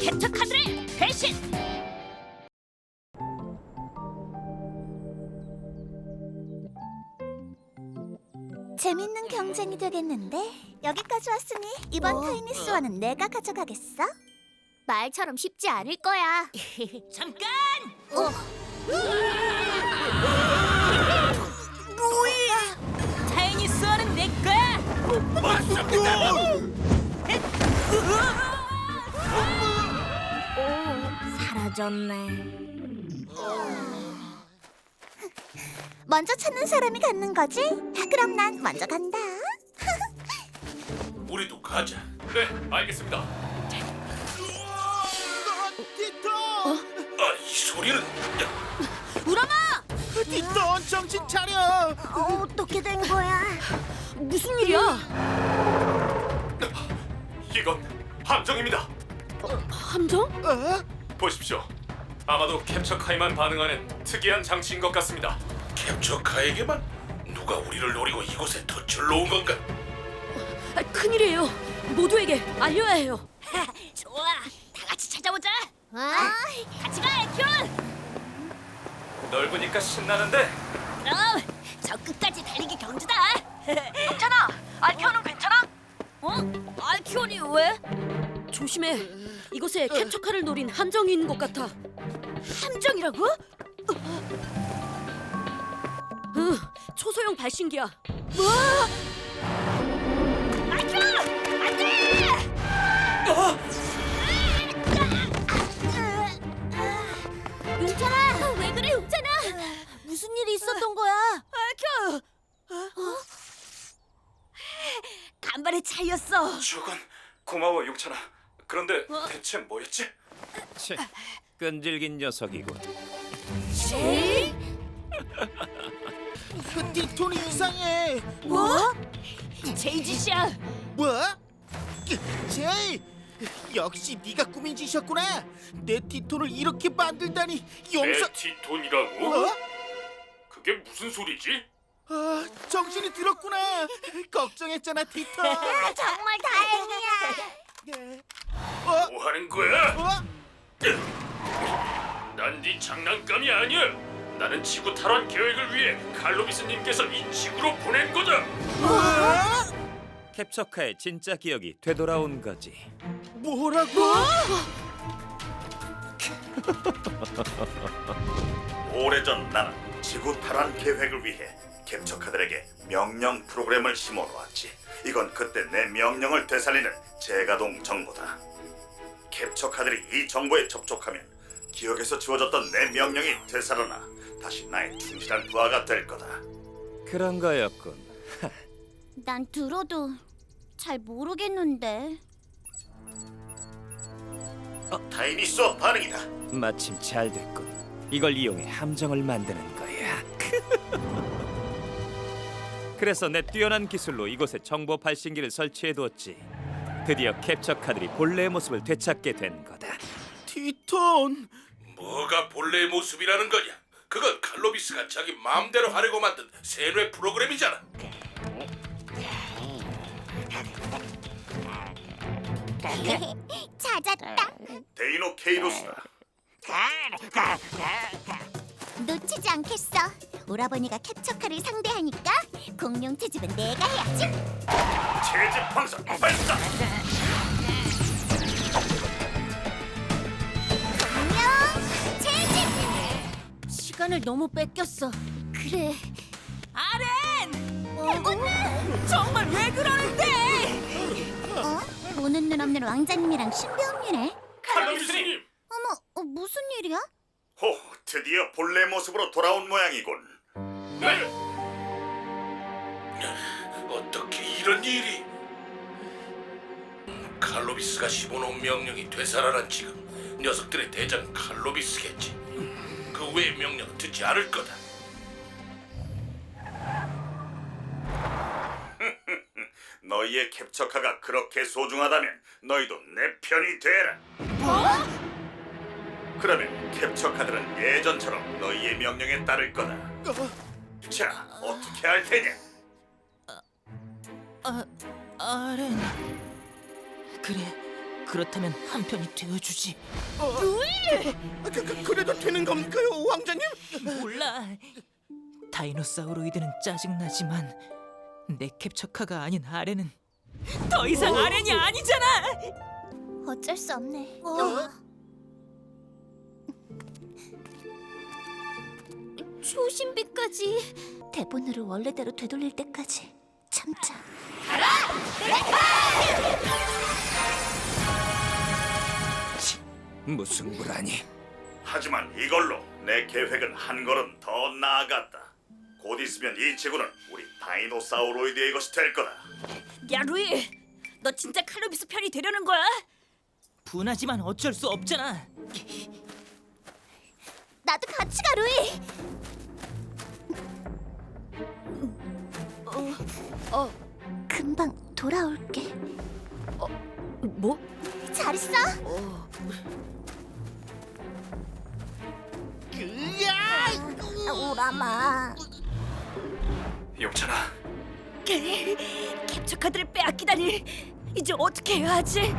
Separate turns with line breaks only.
캡처 카드를 배신.
재밌는 경쟁이 되겠는데 여기까지 왔으니 이번 타이니스와는 내가 가져가겠어. 말처럼 쉽지 않을 거야.
잠깐.
뭐야?
타이니스와는 내 거야.
사 라졌네. 먼저 찾는 사람이 갖는 거지? 그럼 난 먼저 간다.
우리도 가자. 네, 알겠습니다.
티톤!
아, 이 소리는 야,
우람아,
티톤 정신 차려!
어떻게 된 거야?
무슨 일이야?
이건 함정입니다.
함정?
어?
보십시오. 아마도 캡처카에만 반응하는 특이한 장치인 것 같습니다. 캡처카에게만 누가 우리를 노리고 이곳에 덫을 놓은 건가?
아, 큰일이에요. 모두에게 알려야 해요. 좋아, 다 같이 찾아보자.
아,
같이 가, 에큐.
넓으니까 신나는데
그럼 저 끝까지 달리기 경주다. 괜찮아. 알키오는 괜찮아? 어? 알키오니 왜? 조심해. 이곳에 캡처카를 노린 함정이 있는 것 같아. 함정이라고? 응, 초소형 발신기야. 뭐? 알키오! 안 돼!
용찬아, 왜 그래, 용찬아? 무슨 일이 있었던 거야?
알키오! 간발의 차이였어.
저건 고마워 용찬아. 그런데 대체 뭐였지?
채, 끈질긴 녀석이군.
그 티톤이 이상해!
뭐? 제이지 씨야.
뭐? 제이! 역시 네가 꾸민 짓이었구나! 내 티톤을 이렇게 만들다니 용서...
티톤이라고?
어?
그게 무슨 소리지?
아, 정신이 들었구나! 걱정했잖아, 티톤!
정말 다행이야.
어?
뭐 하는 거야?
어?
난 네 장난감이 아니야. 나는 지구 탈환 계획을 위해 칼로비스님께서 이 지구로 보낸 거다.
뭐?
캡처카의 진짜 기억이 되돌아온 거지.
뭐라고?
오래전 나는 지구 탈환 계획을 위해 캡처카들에게 명령 프로그램을 심어놓았지. 이건 그때 내 명령을 되살리는 재가동 정보다. 캡처카들이 이 정보에 접촉하면 기억에서 지워졌던 내 명령이 되살아나 다시 나의 충실한 부하가 될 거다.
그런 거였군.
난 들어도 잘 모르겠는데.
타이니스와 반응이다.
마침 잘 됐군. 이걸 이용해 함정을 만드는 거야. 그래서 내 뛰어난 기술로 이곳에 정보 발신기를 설치해 두었지. 드디어 캡처카들이 본래의 모습을 되찾게 된 거다.
티톤!
뭐가 본래의 모습이라는 거냐? 그건 칼로비스가 자기 마음대로 하려고 만든 세뇌 프로그램이잖아.
찾았다.
데이노 케이로스다.
놓치지 않겠어. 오라버니가 캡처카를 상대하니까 공룡 채집은 내가 해야지.
채집 방석 발사.
공룡 채집.
시간을 너무 뺏겼어.
그래.
아렌!
어?
정말 왜 그러는데?
어? 보는 눈 없는 왕자님이랑 신비언니네.
칼로비스님.
어머, 어, 무슨 일이야?
호, 드디어 본래 모습으로 돌아온 모양이군.
네. 이런 일이? 칼로비스가 심어놓은 명령이 되살아난 지금 녀석들의 대장 칼로비스겠지. 그 외의 명령은 듣지 않을 거다.
너희의 캡처카가 그렇게 소중하다면 너희도 내 편이 되라. 그러면 캡처카들은 예전처럼 너희의 명령에 따를 거다. 자, 어떻게 할 테냐?
아렌... 그래,
그렇다면 한 편이 되어주지.
그, 그, 그래도 되는 겁니까요, 왕자님?
몰라. 다이노사우로이드는 짜증나지만 내 캡처카가 아닌 아레는 더 이상 아렌이 아니잖아.
어쩔 수 없네. 초신비까지 대본으로 원래대로 되돌릴 때까지
무슨 불안이?
하지만 이걸로 내 계획은 한 걸음 더 나아갔다. 곧 있으면 이 지구는 우리 다이노사우로이드의 것이 될 거다.
야 루이, 너 진짜 칼로비스 편이 되려는 거야?
분하지만 어쩔 수 없잖아.
나도 같이 가, 루이.
어,
금방 돌아올게. 오라마.
용찬아,
캡처 카드를 빼앗기다니. 이제 어떻게 해야 하지?